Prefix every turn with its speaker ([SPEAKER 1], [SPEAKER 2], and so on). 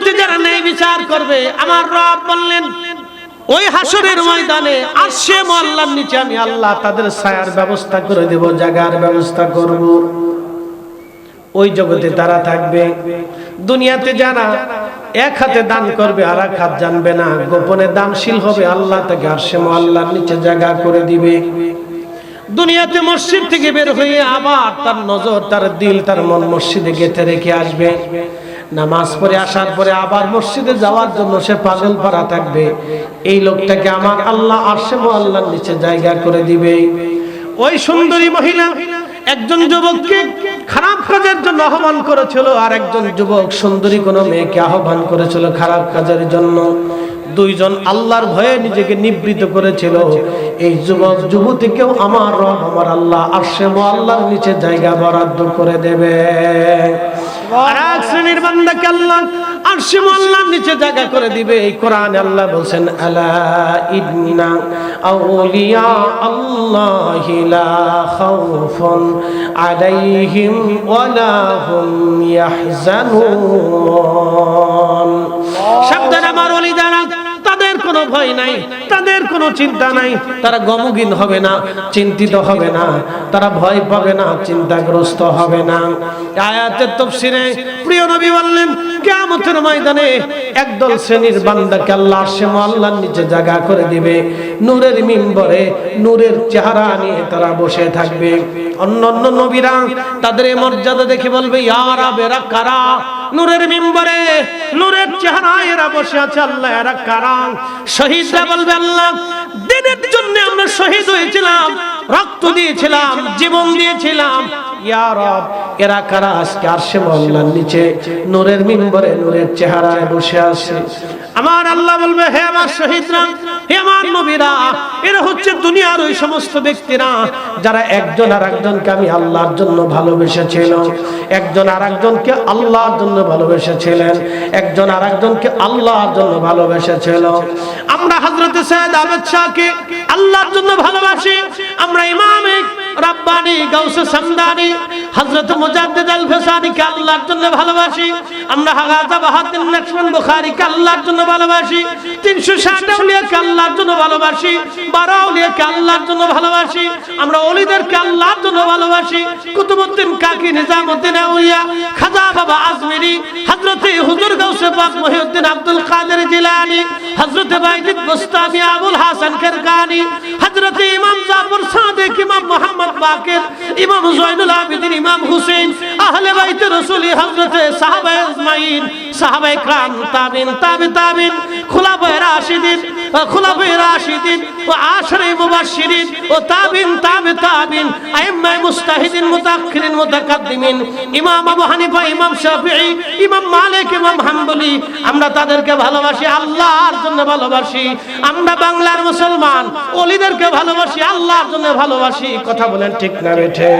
[SPEAKER 1] দুনিয়াতে যারা ন্যায় বিচার করবে, আমার রব বললেন, ওই হাসরের ময়দানে আসছে মোল্লার নিচে আমি আল্লাহ তাদের ছায়ার ব্যবস্থা করে দেব জায়গার ব্যবস্থা করব। ওই জগতে তারা থাকবে, দুনিয়াতে যারা এক হাতে দান করবে আর এক হাত জানবে না, গোপনে দানশীল হবে, আল্লাহ তাকে আসছে মোল্লার নিচে জায়গা করে দিবে। দুনিয়াতে মসজিদ থেকে বের হয়ে আবার তার নজর, তার দিল, তার মন মসজিদে গেঁথে রেখে আসবে। নামাজ পড়ে, আসার পরে আবার মসজিদে যাওয়ার জন্য সে পাগল পারা থাকবে। এই লোকটাকে আমার আল্লাহ আসে আল্লাহর নিচে জায়গা করে দিবে। ওই সুন্দরী মহিলা একজন যুবককে খারাপ কাজের জন্য আহ্বান করেছিল, আর একজন যুবক সুন্দরী কোনো মেয়েকে আহ্বান করেছিল খারাপ কাজের জন্য। দুইজন আল্লাহর ভয়ে নিজেকে নিবৃত করেছিল। এই যুবক যুবতীকেও আমার রব, আমার আল্লাহ আসে আল্লাহর নিচে জায়গা বরাদ্দ করে দেবে। আর শ্রেণির বান্দাকে আল্লাহ আর আল্লাহর নিচে জায়গা করে দিবে। এই আল্লাহ বলছেন, আলা ইন্না আউলিয়া আল্লাহি লা খাউফুন আলাইহিম ওয়ালা হুম ইয়াহজানুন। সাবধান আমার ওলিদারা তাদের কোনো ভয় নাই, তাদের কোনো চিন্তা নাই। তারা গমগিন হবে না, চিন্তিত হবে না, তারা ভয় পাবে না, চিন্তাগ্রস্ত হবে না। আয়াতের তফসিরে প্রিয় নবী বললেন, কিয়ামতের ময়দানে একদল শ্রেণির বান্দাকে আল্লাহ সে আল্লাহর নিচে জায়গা করে দিবে। নূরের মিম্বরে নূরের চেহারা নিয়ে তারা বসে থাকবে। অন্য অন্য নবীরা তাদের মর্যাদা দেখে বলবে ইয়ারা বেরা কারা নূরের মিম্বরে, নূরের চেহারা এরা বসে আছে আল্লাহ, এরা কারা শহীদরা বলবে, আল্লাহ, দিনের জন্য আমরা শহীদ হয়েছিলাম, রক্ত দিয়েছিলাম, জীবন দিয়েছিলাম এরা কারা? আজকে আরশে মহল্লার নিচে, নূরের মিম্বরে, নূরের চেহারায় বসে আছে। আমার আল্লাহ বলবে, হে আমার শহীদরা, হে আমার নবীরা, এরা হচ্ছে দুনিয়ার ওই সমস্ত ব্যক্তিরা যারা একজন আর একজনকে আমি আল্লাহর জন্য ভালোবেসেছিল। একজন আর একজনকে আল্লাহর জন্য ভালোবেসেছিলেন। একজন আর একজনকে আল্লাহর জন্য ভালোবেসেছিল। আমরা হজরতে সৈয়দ আবেদ শাহকে আল্লাহর জন্য ভালোবাসি। গাউসে সামদানি, হযরত মুজাদ্দিদ আল আল্লাহর জন্য ভালোবাসি। আমরা হাগাজা বাহাদুর লক্ষ্মণ আল্লাহর জন্য ভালোবাসি। 360 আউলিয়াকে আল্লাহর জন্য ভালোবাসি। 12 আউলিয়াকে আল্লাহর জন্য ভালোবাসি। আমরা আল্লাহর জন্য ভালোবাসি। কুতুবউদ্দিন কাকি, নিজামউদ্দিন আউলিয়া, খাজা বাবা আজমিরি, হযরত হুজুর গাউসে পাক মহিউদ্দিন আব্দুল কাদের জিলানী, হযরত বুস্তামি আবুল হাসান খেরকানি হযরত ইমাম জাফর সাদিক, ইমাম মোহাম্মদ বাকির, ইমাম জয়নুল আবেদিন, ইমাম হুসেন আহলে বাইত রাসূল, হযরত সাহাবা আজমাইন সাহাবা ইকরাম তাবিন তাবি তাবিন খুলাফায়ে রাশিদিন খুলাফায়ে রাশিদিন ও আশরে মুবাশশিরিন, ও তাবিন তাবি তাবিন আইম্মা মুস্তাহিদিন, মুতাআখিরিন, মুতাকাদ্দিমিন, ইমাম আবু হানিফা, ইমাম শাফিঈ, ইমাম মালিক, ইমাম হাম্বলি, আমরা তাদেরকে ভালোবাসি, আল্লাহর জন্য ভালোবাসি, আমরা বাংলার মুসলমান ওলিদেরকে ভালোবাসি, আল্লাহর জন্য ভালোবাসি, কথা বলেন ঠিক না বেঠে।